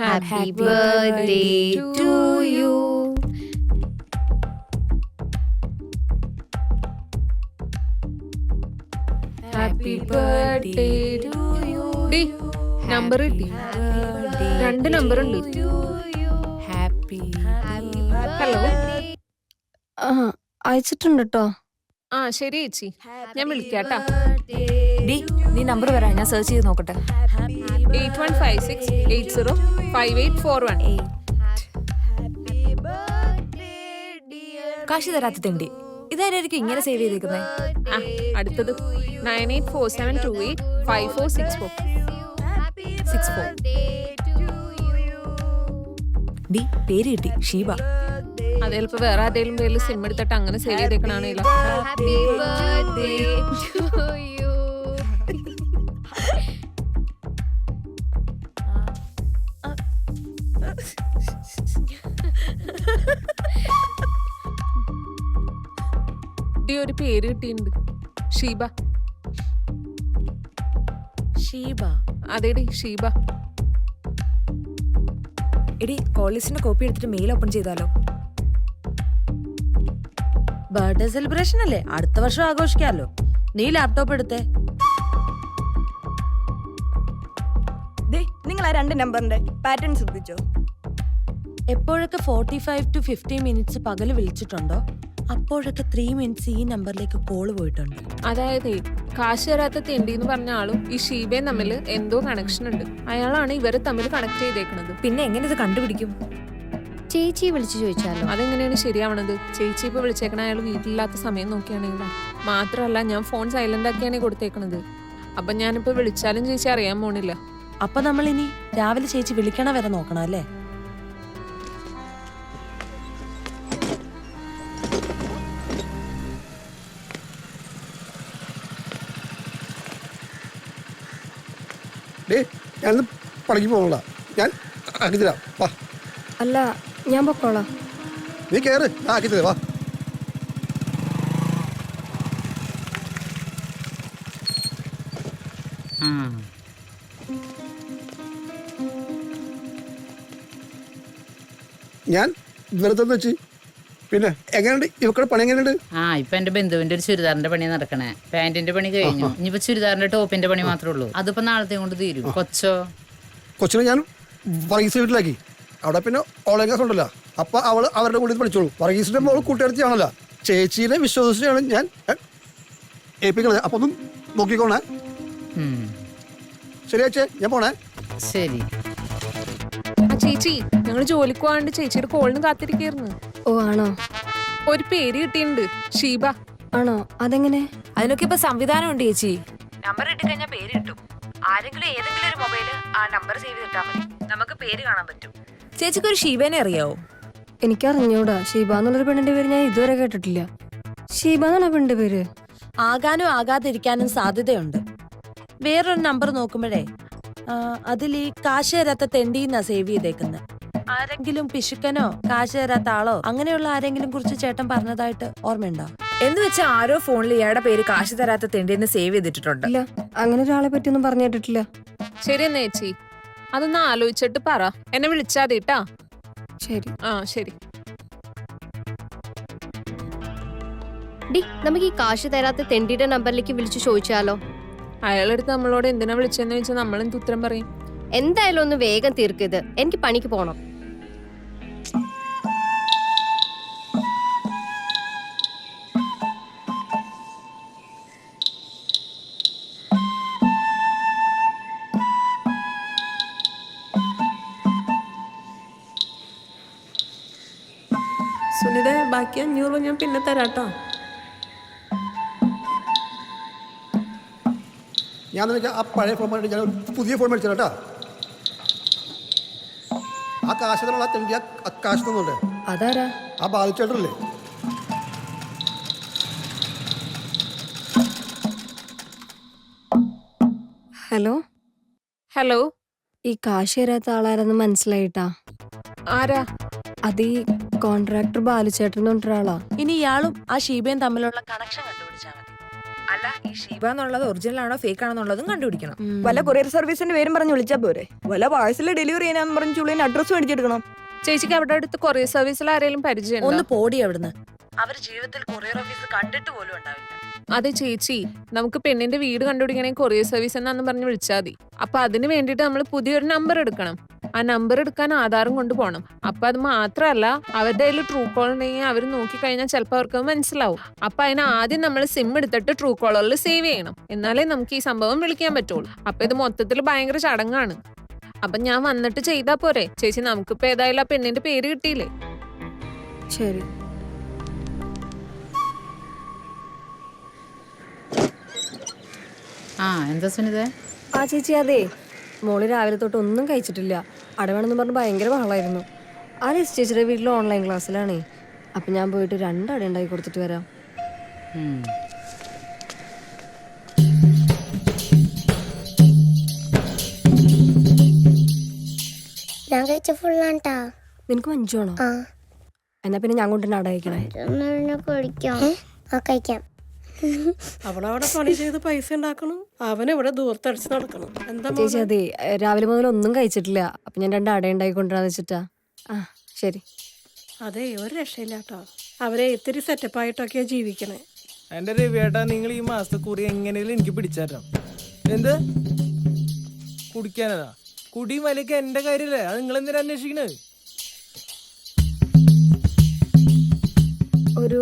Happy birthday to you. Happy birthday to you D number കിട്ടി. രണ്ട് number ഉണ്ട്. Happy hello ആ അയച്ചിട്ടുണ്ട് കേട്ടോ ആ ശരി ചേച്ചി. ഞാൻ വിളിക്കാട്ടാ. ഡി നീ നമ്പർ വരാ ഞാൻ സെർച്ച് ചെയ്ത് നോക്കട്ടെ. Eight one five six eight zero five eight four one. കാശ് തരാത്ത തെണ്ടി. ഇങ്ങനെ സേവ് ചെയ്തേക്കുന്നത് ആ അടുത്തത്. Nine eight four seven two eight five four six four. Six four. D പേര് കിട്ടി. ഷീബ. അത് ചിലപ്പോ വേറെ ആരുടെയും പേരിൽ സിം എടുത്തിട്ട് അങ്ങനെ സേവ് ചെയ്തേക്കണാണല്ലോ ഒരു പേര് കിട്ടിയിട്ടുണ്ട്. ഷീബ. ഷീബ? അതേടി ഷീബ. എടി കോളേജിന്റെ കോപ്പി എടുത്തിട്ട് മെയിൽ ഓപ്പൺ ചെയ്താലോ? ബർത്ത്ഡേ സെലിബ്രേഷൻ അല്ലേ? അടുത്ത വർഷം ആഘോഷിക്കാമല്ലോ. നീ ലാപ്ടോപ്പ് എടുത്തേ. ദേ നിങ്ങൾ ആ രണ്ട് നമ്പറിന്റെ പാറ്റേൺ ശ്രദ്ധിച്ചോ? എപ്പോഴൊക്കെ forty five to fifty minutes പകൽ വിളിച്ചിട്ടുണ്ടോ? അപ്പോഴൊക്കെ ത്രീ മിനിറ്റ്സ് ഈ നമ്പറിലേക്ക് കോൾ പോയിട്ടുണ്ട്. അതായത് കാശ് തരാത്ത തെണ്ടി എന്ന് പറഞ്ഞ ആളും ഈ ഷീബയും തമ്മിൽ എന്തോ കണക്ഷൻ ഉണ്ട്. അയാളാണ് ഇവരെ തമ്മിൽ കണക്ട് ചെയ്തേക്കുന്നത് പിന്നെ എങ്ങനെ ഇത് കണ്ടുപിടിക്കും? ചേച്ചി വിളിച്ചു ചോദിച്ചാലോ? അതെങ്ങനെയാണ് ശരിയാവണത്? ചേച്ചി ഇപ്പൊ വിളിച്ചേക്കണ അയാൾ വീട്ടിലില്ലാത്ത സമയം നോക്കിയാണെങ്കിലോ? മാത്രമല്ല ഞാൻ ഫോൺ സൈലന്റ് ആക്കിയാണ് കൊടുത്തേക്കണത്. അപ്പൊ ഞാനിപ്പോ വിളിച്ചാലും ചേച്ചി അറിയാൻ പോണില്ല. അപ്പൊ നമ്മൾ ഇനി രാവിലെ ചേച്ചി വിളിക്കണ വരെ നോക്കണം അല്ലേ? ഡേ ഞാൻ പണിക്ക് പോകണല്ല ഞാൻ ആക്കി തരാം. വാ. അല്ല ഞാൻ പൊക്കോളാം. നീ കയറ് ഞാൻ ആക്കി തരാം. വാ. ഞാൻ വെറുതെ വെച്ച് പിന്നെ എങ്ങനെയുണ്ട്? ഇവക്കടെ പണി എങ്ങനെയുണ്ട്? ആ ഇപ്പൊ എന്റെ ബന്ധുവിന്റെ ഒരു ചുരിദാറിന്റെ പണി നടക്കണേ. പാന്റിന്റെ പണി കഴിഞ്ഞു. ഇനിയിപ്പോ ചുരിദാറിന്റെ ടോപ്പിന്റെ പണി മാത്രമേ ഉള്ളൂ. അതിപ്പോ നാളത്തെ കൊണ്ട് തീരും. കൊച്ചോ? കൊച്ചിനെ ഞാൻ വർഗീസ് വീട്ടിലാക്കി. അവിടെ പിന്നെ ഓളേക്കാസ് ഉണ്ടല്ലോ. അപ്പൊ അവൾ അവരുടെ കൂടെ പഠിച്ചോളൂ. വർഗീസിന്റെ മോൾ കൂട്ടുകാരത്തിയാണല്ലോ. ചേച്ചീനെ വിശ്വസിച്ചാണ് ഞാൻ ഏൽപ്പിക്കണത്. അപ്പൊ ഒന്നും നോക്കിക്കോണേ. ശരി അച്ഛേ ഞാൻ പോണേ. ശരി. ആ ചേച്ചി ഞങ്ങൾ ജോലിക്ക് പോകാണ്ട് ചേച്ചിയുടെ കോളിന് കാത്തിരിക്കായിരുന്നു. ഓ ആണോ? ഒരു പേര് കിട്ടിയിട്ടുണ്ട്. ഷീബ. ആണോ? അതെങ്ങനെ? അതിനൊക്കെ ഇപ്പൊ സംവിധാനം ഉണ്ട് ചേച്ചി. നമ്പർ ഇട്ട് കഴിഞ്ഞാൽ പേര് കിട്ടും. ആരെങ്കിലും ഏതെങ്കിലും ഒരു മൊബൈൽ ആ നമ്പർ സേവ് ചെയ്തിട്ടാ മതി. നമുക്ക് പേര് കാണാൻ പറ്റും. ചേച്ചിക്ക് ഒരു ഷീബേനെ അറിയാവോ? എനിക്കറിഞ്ഞൂടാ. ഷീബ എന്നുള്ളൊരു പെണ്ണിന്റെ പേര് ഞാൻ ഇതുവരെ കേട്ടിട്ടില്ല. ഷീബ എന്നാണ് ആ പെണ്ണിന്റെ പേര്? ആകാനും ആകാതിരിക്കാനും സാധ്യതയുണ്ട്. വേറൊരു നമ്പർ നോക്കുമ്പോഴേ അതിൽ ഈ കാശ് തരാത്ത തെണ്ടിന്നാ സേവ് ചെയ്തേക്കുന്നത് ആരെങ്കിലും പിശുക്കനോ കാശ് തരാത്ത ആളോ അങ്ങനെയുള്ള ആരെങ്കിലും കുറിച്ച് ചേട്ടൻ പറഞ്ഞതായിട്ട് ഓർമ്മയുണ്ടോ? എന്ന് വെച്ചാൽ ആരോ ഫോണിൽ ഇയാളുടെ പേര് കാശ് തരാത്ത തെണ്ടിന്ന് സേവ് ചെയ്തിട്ടുണ്ട് ഇല്ല അങ്ങനെ ഒരാളെ പറ്റിയൊന്നും പറഞ്ഞു കേട്ടിട്ടില്ല. ശരി എന്നാ ചേച്ചി അതൊന്ന് ആലോചിച്ചിട്ട് പറ. എന്നെ വിളിച്ചാ മതി ട്ടാ. ശരി. ആ ശരി. ഡി നമുക്ക് ഈ കാശ് തരാത്ത തെണ്ടിയുടെ നമ്പറിലേക്ക് വിളിച്ചു ചോദിച്ചാലോ? അയാളെടുത്ത് നമ്മളോട് എന്തിനാ വിളിച്ചെന്ന് വെച്ചാൽ നമ്മളെന്ത് ഉത്തരം പറയും? എന്തായാലും ഒന്ന് വേഗം തീർക്കരുത് എനിക്ക് പണിക്ക് പോണം. സുനിത ബാക്കി അഞ്ഞൂറ് ഞാൻ പിന്നെ തരാട്ടോ. ഞാൻ നിനക്ക് ആ പഴയ ഫോൺ മേടിച്ച് ഞാൻ ഒരു പുതിയ ഫോൺ മേടിച്ചു കേട്ടോ. ആ കാശ് തന്നുള്ള ആ തെണ്ടി ആ കാശ് തന്നുണ്ട്. അതാരാ? ആ ബാധിച്ചേട്ടല്ലേ ഹലോ? ഹലോ? ഈ കാശ് തരാത്ത ആളാരെന്ന് മനസ്സിലായിട്ടാ. ആരാ? അത് ഈ കോൺട്രാക്ടർ ബാലുചേട്ടൻ ഒരാളാ ഇനി ഇയാളും ആ ഷീബയും തമ്മിലുള്ള കണക്ഷൻ കണ്ടുപിടിച്ചാൽ മതി. അല്ല ഈ ഷീബ എന്നുള്ളത് ഒറിജിനൽ ആണോ ഫേക്ക് ആണെന്നുള്ളതും കണ്ടുപിടിക്കണം. വല്ല കൊറിയർ സർവീസിന്റെ പേരും പറഞ്ഞു വിളിച്ചാ പോരെ. വല്ല പാഴ്സൽ ഡെലിവറി ചെയ്യാനാന്ന് പറഞ്ഞ് ചുള്ളിന് അഡ്രസ് മേടിച്ചെടുക്കണം. ചേച്ചിക്ക് അവിടെ അടുത്ത് കൊറിയർ സർവീസിൽ ആരെങ്കിലും പരിചയം ഒന്ന് പോടി അവിടുന്ന്. അവർ ജീവിതത്തിൽ കൊറിയർ ഓഫീസ് കണ്ടിട്ട് പോലും ഉണ്ടാവില്ല. അതെ ചേച്ചി നമുക്ക് പെണ്ണിന്റെ വീട് കണ്ടുപിടിക്കണേ കൊറിയർ സർവീസ് എന്നാന്ന് പറഞ്ഞ് വിളിച്ചാൽ മതി. അപ്പൊ അതിന് വേണ്ടിയിട്ട് നമ്മൾ പുതിയൊരു നമ്പർ എടുക്കണം. ആ നമ്പർ എടുക്കാൻ ആധാറും കൊണ്ട് പോകണം അപ്പൊ അത് മാത്രമല്ല അവരുടെ കയ്യിൽ ട്രൂ കോൾ ഉണ്ടെങ്കിൽ അവർ നോക്കിക്കഴിഞ്ഞാൽ ചിലപ്പോൾ അവർക്ക് മനസ്സിലാവും. അപ്പൊ അതിന് ആദ്യം നമ്മൾ സിം എടുത്തിട്ട് ട്രൂ കോളറിൽ സേവ് ചെയ്യണം. എന്നാലേ നമുക്ക് ഈ സംഭവം വിളിക്കാൻ പറ്റുള്ളൂ. അപ്പൊ ഇത് മൊത്തത്തിൽ ഭയങ്കര ചടങ്ങാണ്. അപ്പൊ ഞാൻ വന്നിട്ട് ചെയ്താ പോരെ. ചേച്ചി നമുക്കിപ്പോ ഏതായാലും ആ പെണ്ണിന്റെ പേര് കിട്ടിയില്ലേ? ശരി. ആ എന്താ സുനിത? ആ ചേച്ചി അതെ. മോൾ രാവിലെ തൊട്ട് ഒന്നും കഴിച്ചിട്ടില്ല. അടവേണമെന്ന് പറഞ്ഞ് ഭയങ്കര ബഹളമായിരുന്നു ആ ലിസ്റ്റ് ചേച്ചിയുടെ വീട്ടിൽ ഓൺലൈൻ ക്ലാസ്സിലാണേ അപ്പം ഞാൻ പോയിട്ട് രണ്ടട ഉണ്ടാക്കി കൊടുത്തിട്ട് വരാം. ഞാൻ കഴിച്ച ഫുള്ളാണ്ടാ നിനക്ക് മഞ്ജുവാണോ? ആ. എന്നാ പിന്നെ ഞാൻ കൊണ്ടുവന്ന് അട കഴിക്കണേ. ഒന്ന് കഴിക്കാം ആ കഴിക്കാം. അവളവിടെ പണി ചെയ്ത് പൈസ ഉണ്ടാക്കണം. അവനിവിടെ ദൂരത്തടിച്ച് നടക്കണം. എന്താ ചേച്ചി അതെ രാവിലെ മുതൽ ഒന്നും കഴിച്ചിട്ടില്ല. അപ്പൊ ഞാൻ രണ്ട് അട ഉണ്ടാക്കി കൊണ്ടുവരാന്ന് വെച്ചിട്ടാ. ആ ശരി. അതെ ഒരു രക്ഷയില്ല കേട്ടോ. അവരെ ഇത്തിരി സെറ്റപ്പായിട്ടൊക്കെയാ ജീവിക്കണേ. എന്റെ രവിയേട്ടാ നിങ്ങൾ ഈ മാസത്തെ കുറി എങ്ങനെയും എനിക്ക് പിടിച്ചാരോ എന്ത്? കുടിക്കാനതാ? കുടി വലിയൊക്കെ എന്റെ കാര്യല്ലേ? അത് നിങ്ങൾ എന്തിനാ അന്വേഷിക്കണത്? ഒരു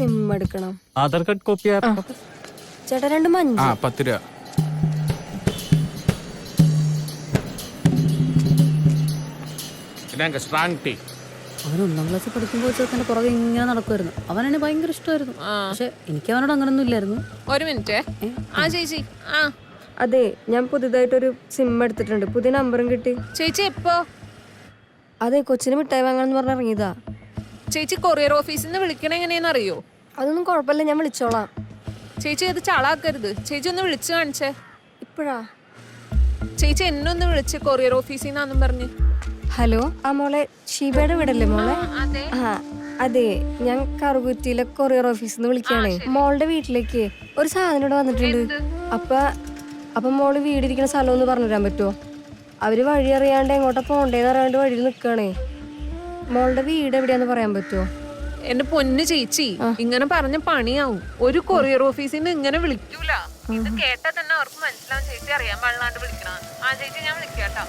സിം എടുക്കണം. ആധാർ കാർഡ് കോപ്പി ചേട്ടാ രണ്ട് ആ പത്ത് രൂപ. സ്ട്രോങ് ടീ അവൻ ഒന്നാം ക്ലാസ്സിൽ പഠിക്കുമ്പോൾ ചെറുക്കന്റെ പുറകെ ഇങ്ങനെ നടക്കുമായിരുന്നു അവൻ എന്നെ ഭയങ്കര ഇഷ്ടമായിരുന്നു. പക്ഷെ എനിക്ക് അവനോട് അങ്ങനൊന്നും ഇല്ലായിരുന്നു. ഒരു മിനിറ്റ്. ആ ചേച്ചി. ആ. അതെ ഞാൻ പുതുതായിട്ടൊരു സിം എടുത്തിട്ടുണ്ട്. പുതിയ നമ്പറും കിട്ടി. ചേച്ചി എപ്പോ? അതെ കൊച്ചിന് മിഠായി വാങ്ങണം എന്ന് ഇറങ്ങിയതാ. ചേച്ചി കൊറിയർ ഓഫീസിൽ നിന്ന് വിളിക്കണ എങ്ങനെയാന്ന് അറിയോ അതൊന്നും കുഴപ്പമില്ല ഞാൻ വിളിച്ചോളാം. ചേച്ചി അത് ചളാക്കരുത്. ചേച്ചി ഒന്ന് വിളിച്ചു കാണിച്ചേ. ഇപ്പോഴാ? ചേച്ചി എന്നെ ഒന്ന് വിളിച്ച് കൊറിയർ ഓഫീസിൽ നിന്നാന്നും പറഞ്ഞു. ഹലോ? ആ മോളെ ഷീബയുടെ വീടല്ലേ മോളെ? അതെ. ആ അതെ. ഞാൻ കറുകുറ്റിയിലെ കൊറിയർ ഓഫീസിൽ നിന്ന് വിളിക്കുകയാണേ. മോളുടെ വീട്ടിലേക്ക് ഒരു സാധനം ഇവിടെ വന്നിട്ടുണ്ട്. അപ്പൊ അപ്പൊ മോൾ വീടിരിക്കുന്ന സ്ഥലം ഒന്ന് പറഞ്ഞുതരാൻ പറ്റുമോ? അവർ വഴി അറിയാണ്ട് എങ്ങോട്ടാ പോണ്ടേന്ന് അറിയാണ്ട് വഴിയിൽ നിൽക്കണേ മോളുടെ വീട് എവിടെയാന്ന് പറയാൻ പറ്റുമോ എന്റെ പൊന്ന് ചേച്ചി ഇങ്ങനെ പറഞ്ഞ പണിയാവും. ഒരു കൊറിയർ ഓഫീസിൽ നിന്ന് ഇങ്ങനെ വിളിക്കൂല. ഇത് കേട്ടാ തന്നെ അവർക്ക് മനസ്സിലാവും ചേച്ചി അറിയാൻ പാടില്ലാണ്ട് വിളിക്കണം ആ ചേച്ചി ഞാൻ വിളിക്കാട്ടോ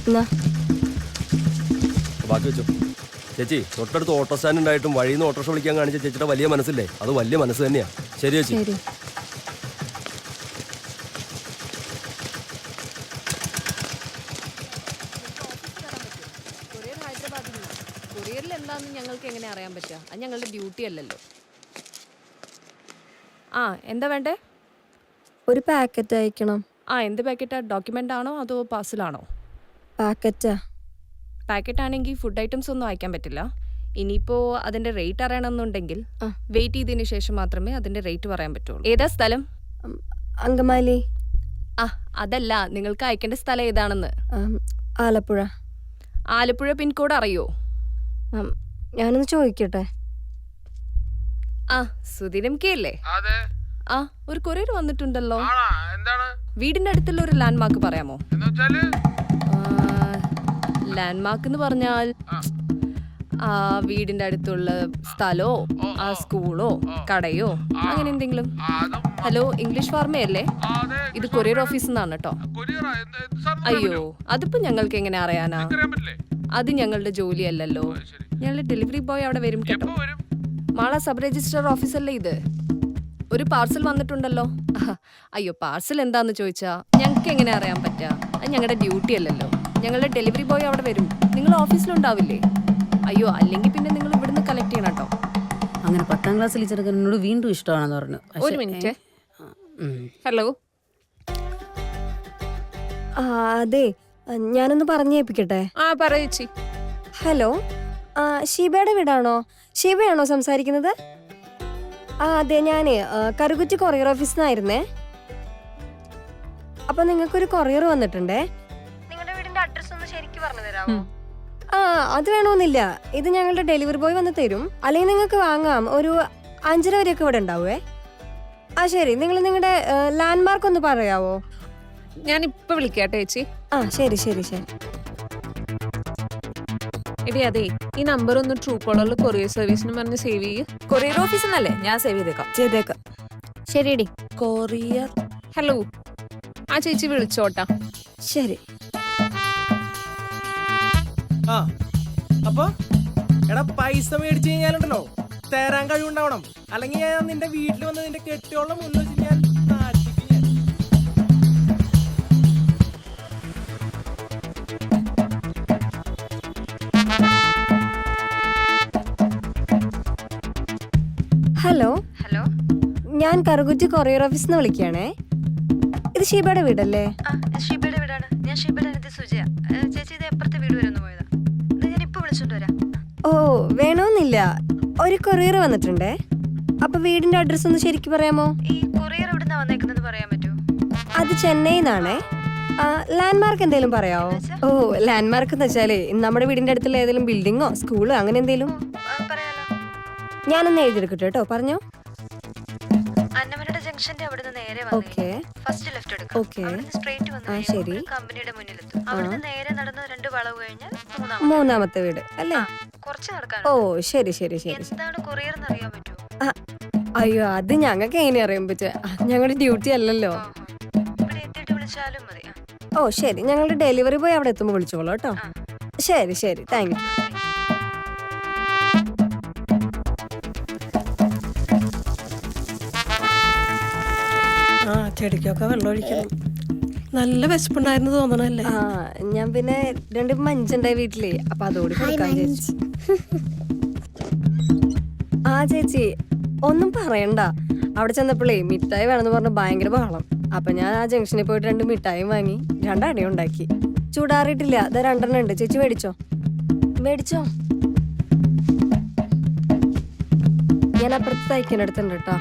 എന്നാ. ബാക്കി വെച്ചു. ചേച്ചി തൊട്ടടുത്ത് ഓട്ടോ സ്റ്റാൻഡ് ഉണ്ടായിട്ടും വഴിയിൽ നിന്ന് ഓട്ടോറിക്ഷ വിളിക്കാൻ കാണിച്ച ചേച്ചിയുടെ വലിയ മനസ്സില്ലേ? അത് വലിയ മനസ്സ് തന്നെയാ. ശരി ചേച്ചി. ശരി. കൊറിയറിൽ എന്താണെന്ന് ഞങ്ങൾക്ക് എങ്ങനെ അറിയാൻ പറ്റുക? അത് ഞങ്ങളുടെ ഡ്യൂട്ടി അല്ലല്ലോ. ആ എന്താ വേണ്ടേ? ഒരു പാക്കറ്റ് അയക്കണം. ആ എന്ത് പാക്കറ്റാ? ഡോക്യുമെന്റ് ആണോ അതോ പാഴ്സലാണോ പാക്കറ്റാ. പാക്കറ്റ് ആണെങ്കിൽ ഫുഡ് ഐറ്റംസ് ഒന്നും അയക്കാൻ പറ്റില്ല. ഇനിയിപ്പോ അതിന്റെ റേറ്റ് അറിയണമെന്നുണ്ടെങ്കിൽ വെയിറ്റ് ചെയ്തതിന് ശേഷം മാത്രമേ അതിന്റെ റേറ്റ് പറയാൻ പറ്റുള്ളൂ. ഏതാ സ്ഥലം? അങ്കമാലി. ആ അതല്ല നിങ്ങൾക്ക് അയക്കേണ്ട സ്ഥലം ഏതാണെന്ന്? ആലപ്പുഴ. ആലപ്പുഴ പിൻകോഡ് അറിയോ? ഞാനൊന്ന് ചോദിക്കട്ടെ? ആ സുധീരം കേല്ലേ അല്ലേ? ആ ഒരു കൊറിയർ വന്നിട്ടുണ്ടല്ലോ. എന്താണ്? വീടിന്റെ അടുത്തുള്ള ഒരു ലാൻഡ് മാർക്ക് പറയാമോ എന്ന് വെച്ചാൽ ലാൻഡ് മാർക്ക് എന്ന് പറഞ്ഞാൽ ആ. വീടിന്റെ അടുത്തുള്ള സ്ഥലോ ആ സ്കൂളോ കടയോ അങ്ങനെ എന്തെങ്കിലും? ഹലോ ഇംഗ്ലീഷ് ഫാർമയല്ലേ ഇത് കൊറിയർ ഓഫീസിൽ നിന്നാണ് കേട്ടോ. അയ്യോ അതിപ്പോ ഞങ്ങൾക്ക് എങ്ങനെ അറിയാനാ? അത് ഞങ്ങളുടെ ജോലിയല്ലല്ലോ. ഞങ്ങളുടെ ഡെലിവറി ബോയ് അവിടെ വരും കേട്ടോ. മാള സബ് രജിസ്ട്രാർ ഓഫീസല്ലേ ഇത്? ഒരു പാർസൽ വന്നിട്ടുണ്ടല്ലോ. അയ്യോ പാർസൽ എന്താന്ന് ചോദിച്ചാ ഞങ്ങൾക്ക് എങ്ങനെ അറിയാൻ പറ്റാ? അത് ഞങ്ങളുടെ ഡ്യൂട്ടി അല്ലല്ലോ. ഞങ്ങളുടെ ഡെലിവറി ബോയ് അവിടെ വരും. നിങ്ങൾ ഓഫീസിലുണ്ടാവില്ലേ? അയ്യോ അല്ലെങ്കിൽ പിന്നെ നിങ്ങൾ ഇവിടുന്ന് കളക്ട് ചെയ്യണം കേട്ടോ. അങ്ങനെ പത്താം ക്ലാസ്സിൽ ചെറുക്കനോട് വീണ്ടും ഇഷ്ടമാണെന്ന് പറഞ്ഞു. ഒരു മിനിറ്റ്. ഹലോ ആ അതെ ഞാനൊന്ന് പറഞ്ഞേൽപ്പിക്കട്ടെ ആ പറയച്ചി ഹലോ ആ ഷീബയുടെ വീടാണോ? ഷീബയാണോ സംസാരിക്കുന്നത്? ആ അതെ ഞാനേ കറുകുറ്റി കൊറിയർ ഓഫീസിൽ നിന്നായിരുന്നേ അപ്പൊ നിങ്ങൾക്കൊരു കൊറിയർ വന്നിട്ടുണ്ടേ? തരാമോ ആ അത് വേണമെന്നില്ല ഇത് ഞങ്ങളുടെ ഡെലിവറി ബോയ് വന്ന് തരും. അല്ലെങ്കിൽ നിങ്ങൾക്ക് വാങ്ങാം. ഒരു അഞ്ചര വരെയൊക്കെ ഇവിടെ ഉണ്ടാവുമേ ആ ശരി. നിങ്ങൾ നിങ്ങളുടെ ലാൻഡ്മാർക്ക് ഒന്ന് പറയാവോ? ഞാൻ ഇപ്പൊ വിളിക്കാട്ടെ ചേച്ചി. ആ ശരി ശരി ശരി. എടി അതെ. ഈ നമ്പർ ഒന്ന് ട്രൂ കോളറിൽ കൊറിയർ സർവീസിന് പറഞ്ഞ് സേവ് ചെയ്യ്. കൊറിയർ ഓഫീസ് എന്നല്ലേ? ഞാൻ സേവ് ചെയ്തേക്കാം. ചെയ്തേക്കാം. ശരിയടി. കൊറിയർ ഹലോ ആ ചേച്ചി വിളിച്ചോട്ടാ. ശരി. ആ അപ്പൊ എടാ പൈസ മേടിച്ചു കഴിഞ്ഞാലുണ്ടല്ലോ തരാൻ കഴിവുണ്ടാവണം. അല്ലെങ്കിൽ ഞാൻ നിന്റെ വീട്ടിൽ വന്ന് നിന്റെ കെട്ടിയോളം മുന്നിൽ വെച്ച് ഞാൻ ഹലോ? ഹലോ? ഞാൻ കറുകുറ്റി കൊറിയർ ഓഫീസിൽ നിന്ന് വിളിക്കുകയാണേ. ഇത് ഷീബയുടെ വീടല്ലേ? ഷീബയുടെ വീടാണ്. ഞാൻ ഷിബയുടെ വേണമെന്നില്ല ഒരു കൊറിയർ വന്നിട്ടുണ്ടേ. അപ്പൊ വീടിന്റെ അഡ്രസ് ഒന്ന് ശരിക്കും പറയാമോ? ഈ കൊറിയർ എവിടുന്നാ വന്നേക്കുന്നത് പറയാൻ പറ്റുമോ അത് ചെന്നൈന്നാണേ. ലാൻഡ്മാർക്ക് എന്തെങ്കിലും പറയാമോ ഓ ലാൻഡ്മാർക്ക് എന്ന് വെച്ചാലേ നമ്മുടെ വീടിന്റെ അടുത്തുള്ള ഏതെങ്കിലും ബിൽഡിങ്ങോ സ്കൂളോ അങ്ങനെ എന്തെങ്കിലും ഞാനൊന്ന് എഴുതിയെടുക്കട്ടെ കേട്ടോ. പറഞ്ഞോ. ജംഗ്ഷന്റെ അവിടുന്ന് നേരെ ഓക്കേ. ഫസ്റ്റ് ലെഫ്റ്റ് എടുക്കാം. ഓക്കെ സ്ട്രേറ്റ് വന്നു ആ ശരി. കമ്പനിയുടെ മുന്നിലെത്തും അവിടുന്ന് നേരെ നടന്ന് രണ്ട് വളവ് കഴിഞ്ഞാൽ മൂന്നാം മൂന്നാമത്തെ വീട് അല്ലേ? കുറച്ച് നടക്കാൻ ഓ ശരി ശരി ശരി ശരി. എന്താണ് കൊറിയർ എന്ന് അറിയാൻ പറ്റുമോ ആ, അയ്യോ അത് ഞങ്ങൾക്ക് എങ്ങനെ അറിയാൻ പറ്റുക ഞങ്ങളുടെ ഡ്യൂട്ടി അല്ലല്ലോ. ഇവിടെ എത്തിയിട്ട് വിളിച്ചാലും മതി. ആ. ഓ ശരി. ഞങ്ങളുടെ ഡെലിവറി ബോയ് അവിടെ എത്തുമ്പോൾ വിളിച്ചോളൂ കേട്ടോ. ശരി ശരി. താങ്ക് യു ചെടിക്കൊക്കെ വെള്ളം ഒഴിക്കണം നല്ല വിശപ്പുണ്ടായിരുന്നു തോന്നണല്ലേ? ആ ഞാൻ പിന്നെ രണ്ട് മഞ്ചുണ്ടായി വീട്ടിലേ അപ്പൊ അതോട് കൊടുക്കാൻ ചേച്ചി ആ ചേച്ചി ഒന്നും പറയണ്ട. അവിടെ ചെന്നപ്പോഴേ മിഠായി വേണമെന്ന് പറഞ്ഞ് ഭയങ്കര ബഹളം. അപ്പൊ ഞാൻ ആ ജംഗ്ഷനിൽ പോയിട്ട് രണ്ട് മിഠായും വാങ്ങി രണ്ടടി ഉണ്ടാക്കി. ചൂടാറിയിട്ടില്ല അതാ രണ്ടെണ്ണം ഉണ്ട്. ചേച്ചി മേടിച്ചോ? മേടിച്ചോ? ഞാൻ അപ്പുറത്ത് തയ്ക്കാനടുത്തുണ്ട് കേട്ടോ.